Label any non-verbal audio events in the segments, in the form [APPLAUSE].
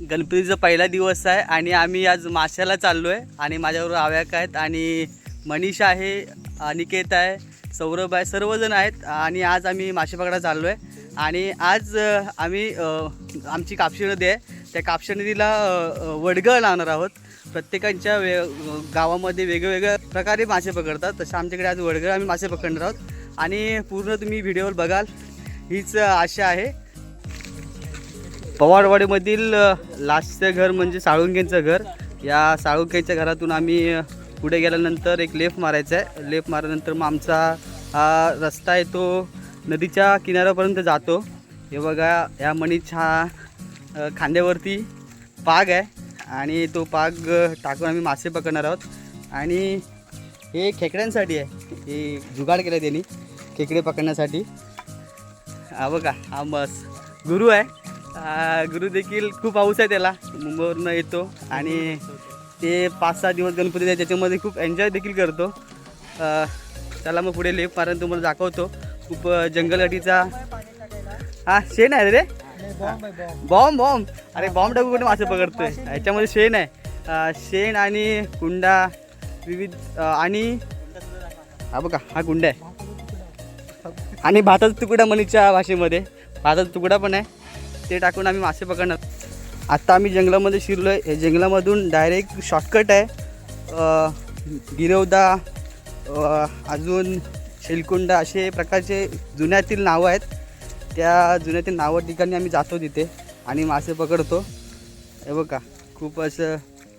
गणपतीचा पहिला दिवस आहे आणि आम्ही आज माशाला चाललो आहे आणि माझ्याबरोबर आव्याक आहेत आणि मनीषा आहे अनिकेत आहे सौरभ आहे सर्वजण आहेत आणि आज आम्ही मासे पकडायला चाललो आहे आणि आज आम्ही आमची कापशी नदी आहे. त्या कापशी नदीला वडगळ लावणार आहोत. प्रत्येकांच्या वे गावामध्ये वेगवेगळ्या प्रकारे मासे पकडतात. तसं आमच्याकडे आज वडगळ आम्ही मासे पकडणार आहोत. आणि पूर्ण तुम्ही व्हिडिओवर बघाल. हीच आशा आहे. पवारवाडीमधील लास्टचं घर म्हणजे साळुंकेंचं घर. या साळुंकेच्या घरातून आम्ही पुढे गेल्यानंतर एक लेफ मारायचा आहे. लेफ मारल्यानंतर मग आमचा हा रस्ता आहे तो नदीच्या किनाऱ्यापर्यंत जातो. हे बघा या मणीच्या खांद्यावरती पाग आहे आणि तो पाग टाकून आम्ही मासे पकडणार आहोत. आणि हे खेकड्यांसाठी आहे. हे जुगाड केलं त्यांनी खेकडे पकडण्यासाठी. हा बघा हा मस गुरु आहे. गुरु देखील खूप पाऊस आहे त्याला. मुंबईवरनं येतो आणि ते पाच सहा दिवस गणपती आहे त्याच्यामध्ये खूप एन्जॉय देखील करतो. त्याला मग पुढे लेप मारून तुम्हाला दाखवतो. खूप अ, जंगलगाठीचा हा शेण आहे रे. Bomb bomb. अरे बॉम्ब टाकू कुठे मासे पकडतोय? याच्यामध्ये शेण आहे. शेण आणि कुंडा विविध आणि हा बघा हा कुंडा आहे. आणि भाताचा तुकडा मनीच्या भाषेमध्ये. भाताचा तुकडा पण आहे. ते टाकून आम्ही मासे पकडणार. आत्ता आम्ही जंगलामध्ये शिरलो आहे जंगलामधून डायरेक्ट शॉर्टकट आहे. गिरवदा अजून शेलकुंडा असे प्रकारचे जुन्यातील नावं आहेत. त्या जुन्यातील नावं ठिकाणी आम्ही जातो तिथे आणि मासे पकडतो. हे बघा खूप असं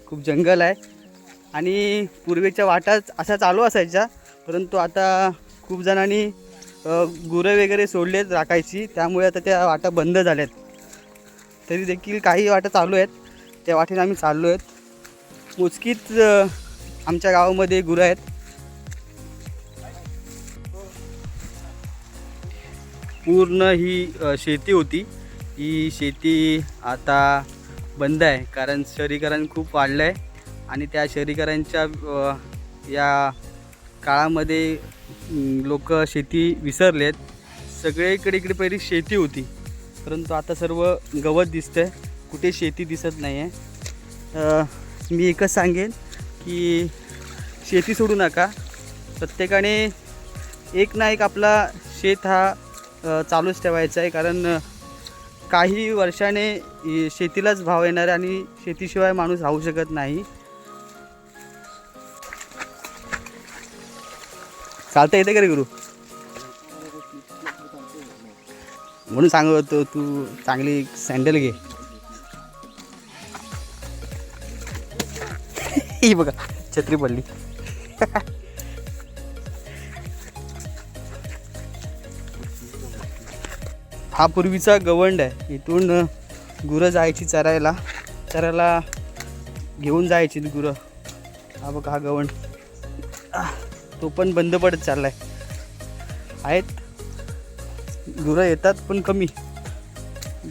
खूप जंगल आहे. आणि पूर्वीच्या वाटाच असा चालू असायच्या परंतु आता खूप जणांनी गुरं वगैरे सोडलेत राखायची. त्यामुळे आता त्या वाटा बंद झाल्यात. तरी देखील काही वाटा चालू आहेत. त्या वाटेने आम्ही चाललो आहेत. मोजकीच आमच्या गावामध्ये गुरं आहेत. पूर्ण ही शेती होती. ही शेती आता बंद आहे. कारण शहरीकरण खूप वाढलं आहे आणि त्या शहरीकरांच्या या काळामध्ये लोक शेती विसरले आहेत सगळीकडे इकडे पहिली शेती होती. परंतु आता सर्व गवत दिसतं आहे कुठे शेती दिसत नाही आहे मी एकच सांगेन की शेती सोडू नका. प्रत्येकाने एक ना एक आपला शेत हा चालूच ठेवायचा आहे कारण काही वर्षाने शेतीलाच भाव येणार आहे आणि शेतीशिवाय माणूस राहू शकत नाही. चालता येते का रे गुरु. म्हणून सांगत होतो तू चांगली सँडल घे. [LAUGHS] ही बघा छत्री पडली. [LAUGHS] हा पूर्वीचा गवंड आहे. इथून गुरं जायची चरायला चरायला घेऊन जायची गुरं. हा बघा हा गवंड. तो पण बंद पडत चाललाय. आहेत? गुरं येतात पण कमी.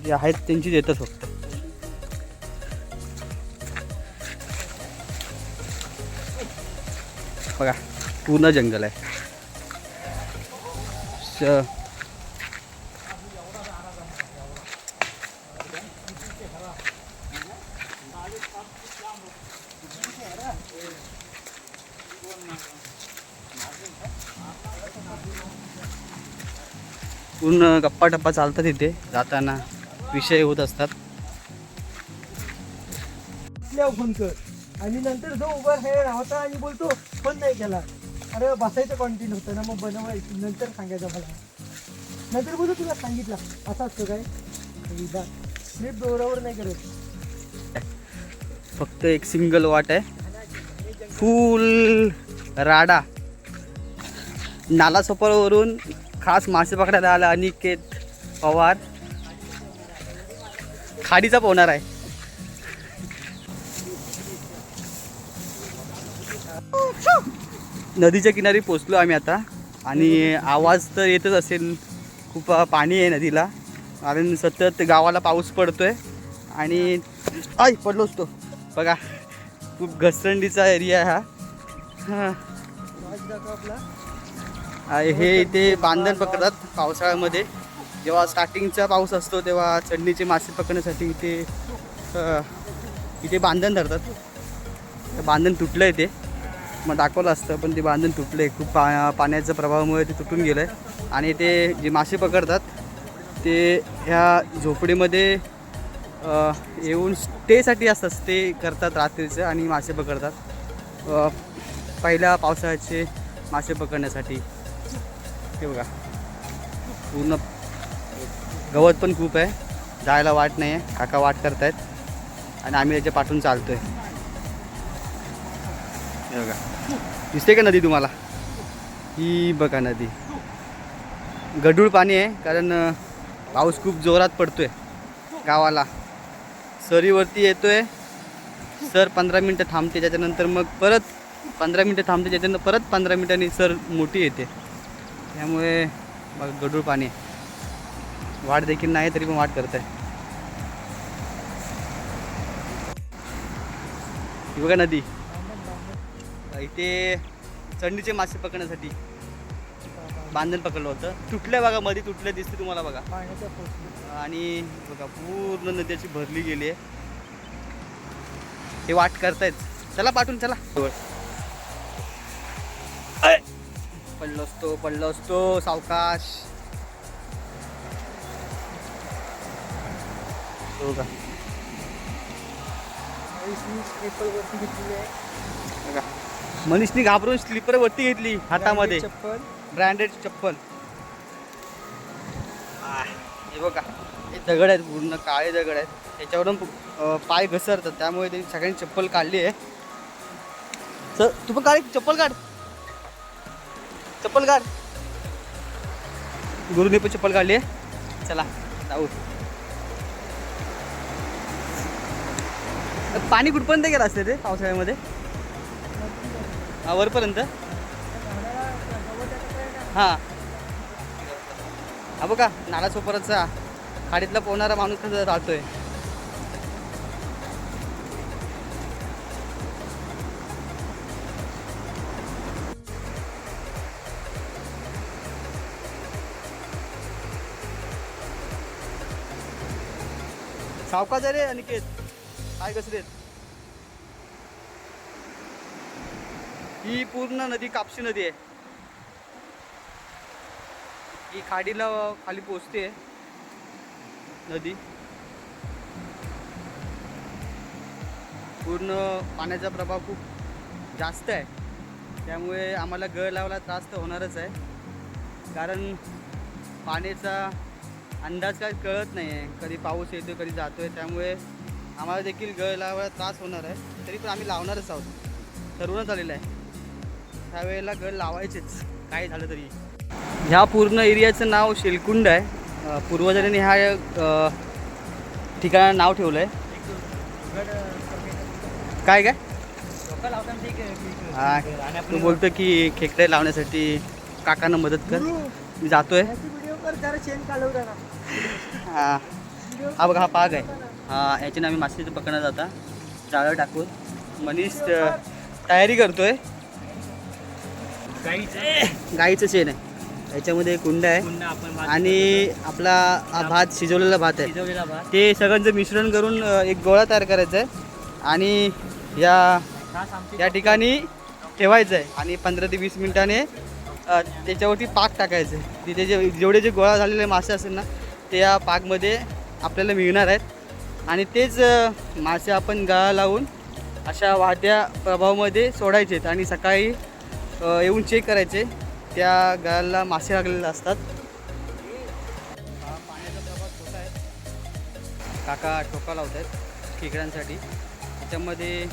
जे आहेत त्यांचीच येतात फक्त. बघा पूर्ण जंगल आहे. पूर्ण गप्पा टप्पा चालतात इथे. जाताना विषय होत असतात. फोन कर. आणि नंतर जो उभा हे राहता आणि बोलतो फोन नाही केला. अरे बसायचं कॉन्टेंट होतं ना मग बनवायचं. नंतर सांगायचं मला. नंतर बोलतो तुला सांगितलं. असं असतं काय? स्लिप बरोबर नाही करत. फक्त एक सिंगल वाट आहे. फुल राडा. नालासोपरवरून खास मासे पकडायला आला अनिकेत पवार. खाडीचा पोहणार आहे. नदीच्या किनारी पोचलो आम्ही आता. आणि आवाज तर येतच असेल. खूप पाणी आहे नदीला. कारण सतत गावाला पाऊस पडतोय. आणि आय पडलोच तो बघा खूप घसरंडीचा एरिया आहे हा. आपला हे इथे बांधण पकडतात पावसाळ्यामध्ये. जेव्हा स्टार्टिंगचा पाऊस असतो तेव्हा चढणीचे मासे पकडण्यासाठी इथे इथे बांधण धरतात. बांधण तुटलं आहे ते. मग दाखवलं असतं पण ते बांधण तुटलं आहे खूप पा पाण्याच्या प्रभावामुळे ते तुटून गेलं आहे आणि ते जे मासे पकडतात ते ह्या झोपडीमध्ये येऊन स्टेसाठी असतात. स्टे करतात रात्रीचं आणि मासे पकडतात. पहिल्या पावसाळ्याचे मासे पकडण्यासाठी. हे बघा. पूर्ण गवत पण खूप आहे. जायला वाट नाही आहे काका वाट करतायत. आणि आम्ही त्याच्या पाठून चालतोय. हे बघा. दिसते का नदी तुम्हाला? ही बघा नदी. गढूळ पाणी आहे कारण पाऊस खूप जोरात पडतोय गावाला. सरीवरती येतोय. सर पंधरा मिनटं थांबते त्याच्यानंतर मग परत पंधरा मिनटं थांबते त्याच्यानंतर परत पंधरा मिनटांनी सर मोठी येते. त्यामुळे बघा गढूळ पाणी. वाट देखील नाही तरी पण वाट करत आहे ही बघा नदी. इथे चंडीचे मासे पकडण्यासाठी बांधण पकडलं होतं. तुटलं बघा मध्ये तुटलं दिसते तुम्हाला बघा. आणि बघा पूर्ण नद्याची भरली गेली आहे. हे वाट करतायत. चला पाठवून चला. पडलो असतो पडलो असतो सावकाश. हो का? मनीषनी घाबरून स्लीपर वरती घेतली हातामध्ये. चप्पल. ब्रँडेड चप्पल. हे बघा. हे दगड आहेत पूर्ण काळे दगड आहेत. त्याच्यावरून पाय घसरतात. त्यामुळे त्यांनी सगळ्यांनी चप्पल काढली आहे. सर तू पण काढ चप्पल काढ. चप्पल काढ. गुरुने पण चप्पल काढली आहे. चला जाऊ. पाणी कुठपर्यंत गेलं असते ते पावसाळ्यामध्ये? वरपर्यंत हां. हा बघा नाला सोपरचा खाडीतला पोहणारा माणूस कसं राहतोय. सावकाश आहे रे अनिकेत. काय कसं रे? ही पूर्ण नदी कापशी नदी आहे. ही खाडीला खाली पोचते नदी. पूर्ण पाण्याचा प्रभाव खूप जास्त आहे. त्यामुळे आम्हाला गळ लावायला त्रास तर होणारच आहे. कारण पाण्याचा अंदाज काय कळत नाही आहे कधी पाऊस येतो कधी जातो आहे त्यामुळे आम्हाला देखील गळ लावायला त्रास होणार आहे. तरी पण आम्ही लावणारच आहोत. ठरवूनच आलेलं आहे. त्यावेळेला गळ लावायचेच. काय झालं तरी. ह्या पूर्ण एरियाचं नाव शेलकुंड आहे. पूर्वजांनी ह्या अ, ठिकाणाला नाव ठेवलं आहे काय काय? हा तू बोलतो की खेकडे लावण्यासाठी काकांना मदत कर. मी जातोय. हा. हा बघा हा पाग आहे. हा याच्याने आम्ही मासे पकडण्यात जाता जाळं टाकून. मनीष तयारी करतोय. गाईचं शेण आहे. याच्यामध्ये कुंड आहे. आणि आपला हा भात शिजवलेला भात आहे. ते सगळ्यांचं मिश्रण करून एक गोळा तयार करायचा आहे. आणि या या ठिकाणी ठेवायचं आहे. आणि पंधरा ते वीस मिनिटाने त्याच्यावरती पाक टाकायचं. तिथे जे जेवढे जे गोळा झालेले मासे असेल ना ते या पाकमध्ये आपल्याला मिळणार आहेत. आणि तेच मासे आपण गळा लावून अशा वाहत्या प्रभावामध्ये सोडायचे आहेत. आणि सकाळी येऊन चेक करायचे. त्या गळाला मासे लागलेले असतात. पाण्याचा प्रभाव छोटा आहे काका ठोका लावत आहेत खेकड्यांसाठी. त्याच्यामध्ये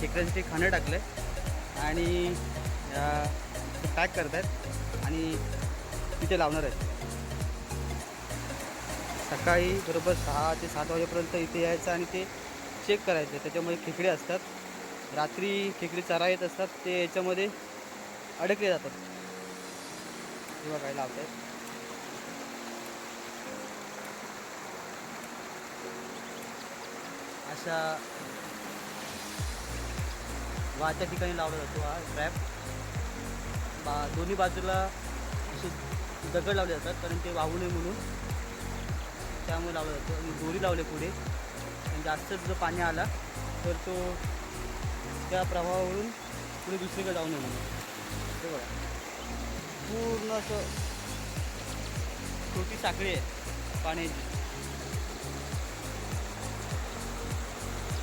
खेकड्यांसाठी खाणं टाकलं आहे आणि पॅक करत आहेत आणि तिथे लावणार आहेत. सकाळी बरोबर सहा ते सात वाजेपर्यंत इथे यायचं आणि ते चेक करायचं. त्याच्यामध्ये खेकडे असतात. रात्री खेकडे चरा येत असतात. ते याच्यामध्ये अडकले जातात. किंवा काय लावत आहेत अशा वाहत्या ठिकाणी लावला जातो हा ट्रॅप बा दोन्ही बाजूला असे दगड लावले जातात कारण ते वाहू नये म्हणून. त्यामुळे लावलं जातं. आणि दोरी लावले पुढे. आणि जास्त जर पाणी आला तर तो त्या प्रभावावरून पुढे दुसरीकडे जाऊ नये म्हणून. ते बघा. पूर्ण असं छोटी साखळी आहे पाण्याची.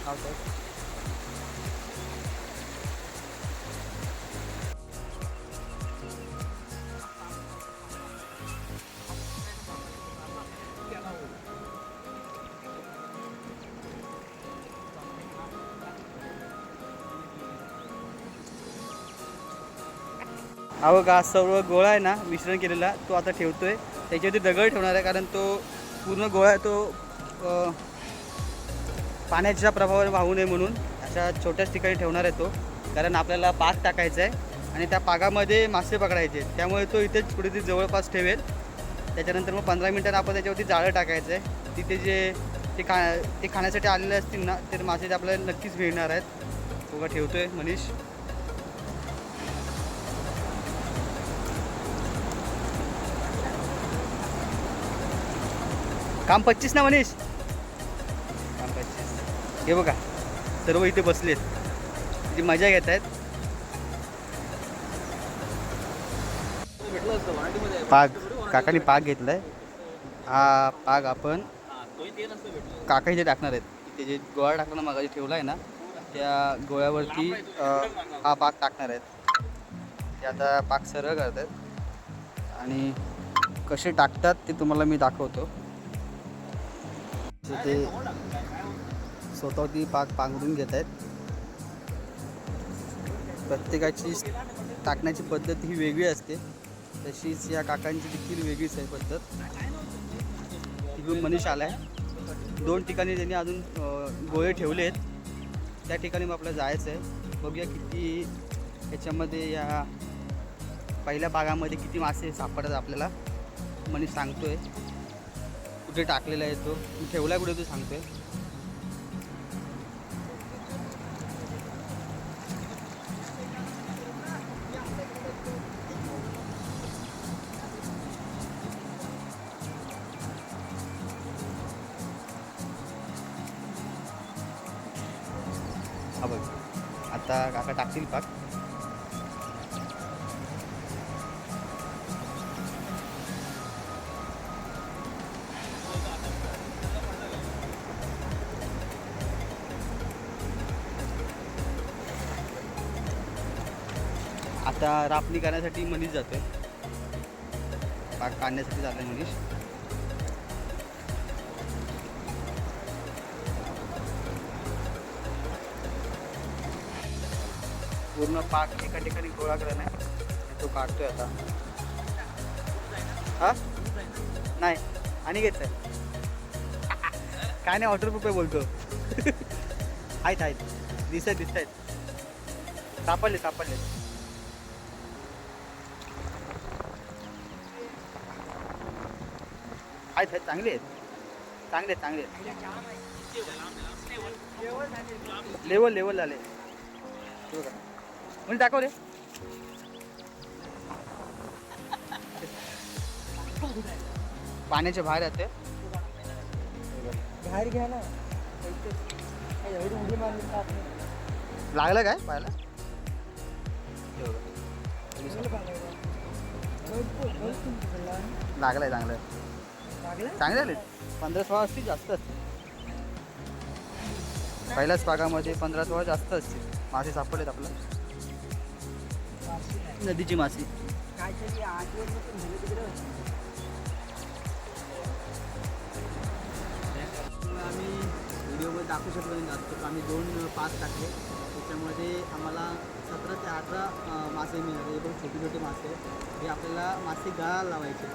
पावसात हा बघा सर्व गोळा आहे ना मिश्रण केलेला तो आता ठेवतो आहे त्याच्यावरती दगड ठेवणार आहे कारण तो पूर्ण गोळा आहे तो पाण्याच्या प्रभावाने वाहू नये म्हणून अशा छोट्याच ठिकाणी ठेवणार आहे तो. कारण आपल्याला पाक टाकायचा आहे आणि त्या पागामध्ये मासे पकडायचे आहेत. त्यामुळे तो इथेच कुठेतरी जवळपास ठेवेल. त्याच्यानंतर मग पंधरा मिनटांनी आपण त्याच्यावरती जाळं टाकायचं आहे. तिथे जे ते खा ते खाण्यासाठी आलेले असतील ना तर मासे ते आपल्याला नक्कीच मिळणार आहेत. बघा आहे मनीष. काम पच्चीस ना मनीष? काम पच्चीस. हे बघा सर्व इथे बसलेत. ती मजा घेत आहेत पाग काकाने पाग घेतलाय. हा पाग आपण काका इथे टाकणार आहेत. ते जे गोळा टाकताना मागाशी ठेवला आहे ना त्या गोळ्यावरती हा पाक टाकणार आहेत. ते आता पाक सरळ करत आहेत आणि कसे टाकतात ते तुम्हाला मी दाखवतो. ते ती पाक पांघरून घेत आहेत. प्रत्येकाची टाकण्याची पद्धत ही वेगळी असते. तशीच या काकांची देखील वेगळीच आहे पद्धत. तिकडून मनीष आला आहे दोन ठिकाणी त्यांनी अजून गोळे ठेवले आहेत. त्या ठिकाणी मग आपल्याला जायचं आहे बघूया किती याच्यामध्ये या पहिल्या भागामध्ये किती मासे सापडतात आपल्याला. मनीष सांगतोय. कुठे टाकलेला आहे तो ठेवला कुठे? तू सांगते हा बघ. आता काका टाकतील पाक. आता रापणी करण्यासाठी मनीष आहे पाक काढण्यासाठी जातोय मनीष. पूर्ण पाक एका ठिकाणी गोळा करणं नाही तो काढतोय आता. हा? नाही. आणि घेत आहे काय नाही ऑर्डर प्रूफ आहे बोलतो. [LAUGHS] आहेत आहेत. दिसत दिसत आहेत. सापडले सापडले. आहेत आहेत चांगले आहेत चांगले आहेत चांगले आहेत लेवल लेवल बघा. म्हणजे दाखव रे पाण्याच्या बाहेर येते बाहेर घ्या ना? लागलं काय पाहायला. लागलंय चांगलं? चांगले आले पंधरा सोळा असतील जास्त असतील. पहिल्याच भागामध्ये पंधरा सोळा जास्त असतील. मासे सापडलेत आपलं. नदीची मासे. पण. आम्ही व्हिडिओमध्ये दाखवू शकलो नाही. जास्त तर आम्ही दोन पाच टाकले. त्याच्यामध्ये आम्हाला सतरा ते अठरा मासे मिळाले. एकदम छोटे छोटे मासे. हे आपल्याला मासे गळाला लावायचे.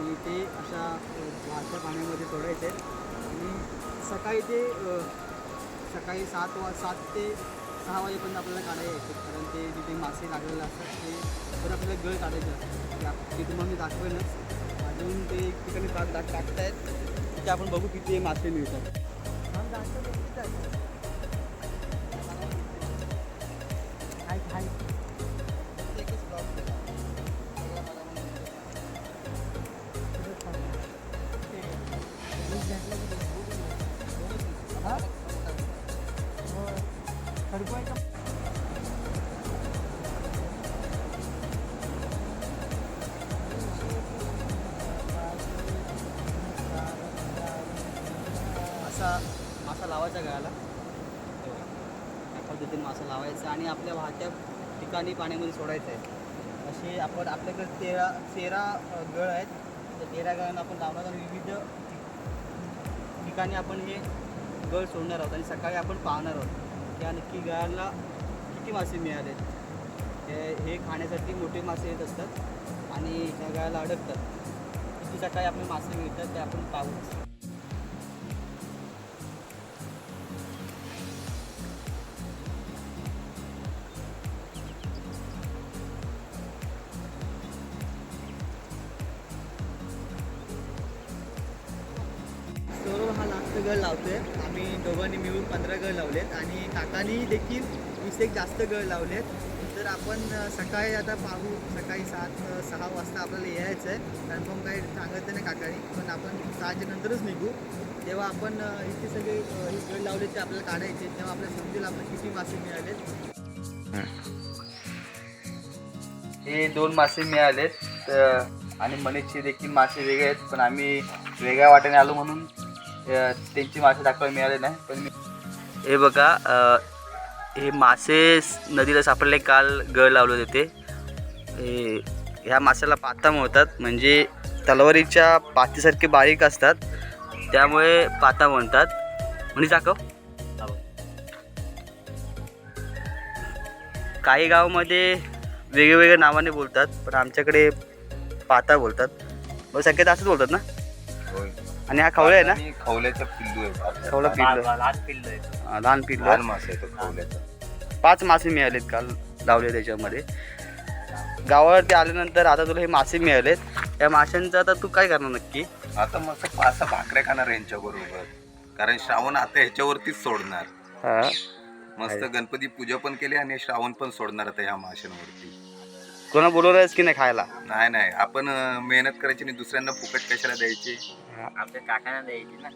आणि ते अशा अं, पाण्यामध्ये सोडायचे. आणि सकाळी ते सकाळी सात वा सात ते सहा वाजेपर्यंत आपल्याला काढायला यायचे कारण ते जिथे मासे लागलेले असतात ते तर आपल्याला गळ काढायचे असतात. त्या- ते तुम्हाला मी दाखवेनच. अजून ते ठिकाणी पाक टाकत टाकतायत तिथे आपण बघू किती मासे मिळतात. लावायचा गळाला हो. या पद्धतीने मासा लावायचा आणि आपल्या वाहत्या ठिकाणी पाण्यामध्ये सोडायचं आहे. असे आपण आपल्याकडे तेरा तेरा गळ आहेत. त्या तेरा गळांना आपण लावणार आणि विविध ठिकाणी आपण हे गळ सोडणार आहोत आणि सकाळी आपण पाहणार आहोत की नक्की गळांना किती मासे मिळाले हे हे खाण्यासाठी मोठे मासे येत असतात आणि ह्या गळाला अडकतात. किती सकाळी आपले मासे मिळतात ते आपण पाहूच. हा गळ लावतोय. आम्ही दोघांनी मिळून पंधरा गळ लावलेत आणि काकानी देखील वीस एक जास्त गळ लावलेत. तर आपण सकाळी आता पाहू सकाळी सात सहा वाजता आपल्याला यायचं आहे कन्फर्म काही सांगत नाही काकानी पण आपण सहाच्या नंतरच निघू. तेव्हा आपण इथे सगळे गळ लावले ते आपल्याला काढायचे. तेव्हा आपल्याला समजेल आपण किती मासे मिळालेत. हे दोन मासे मिळालेत. आणि मनीषचे देखील मासे वेगळे आहेत. पण आम्ही वेगळ्या वाट्याने आलो म्हणून त्यांची मासे दाखवायला मिळाले नाही पण मी हे बघा हे मासे नदीला सापडले काल गळ लावले होते. हे ह्या माशाला पाता म्हणतात म्हणजे तलवारीच्या पातीसारखे बारीक असतात त्यामुळे पाता म्हणतात. म्हणजे दाखव. काही गावामध्ये वेगवेगळ्या नावाने बोलतात पण आमच्याकडे पाता बोलतात. मग सगळ्यात असंच बोलतात ना? आणि हा खवळे आहे ना? आणि खवल्याचा पिल्लू आहे. आपल्या. खवला पिल्लू लहान पिल्ल आहे हा, लहान पिल्लू लहान आहे. मासा आहे तो खवल्याचा. पाच मासे मिळालेत काल लावले त्याच्यामध्ये. गावावरती आल्यानंतर आता तुला हे मासे मिळालेत. या माशांचं आता तू काय करणार नक्की? आता मस्त पाच भाकऱ्या खाणार यांच्या बरोबर कारण श्रावण आता ह्याच्यावरतीच सोडणार. हा. मस्त गणपती पूजा पण केली आणि श्रावण पण सोडणार आता ह्या माशांवरती. कोणा बोलवलंयस की नाही खायला? नाही नाही. आपण अं, मेहनत करायची आणि दुसऱ्यांना फुकट कशाला द्यायची? ครับ เอาเป็นกากแค่นั้นเองนะ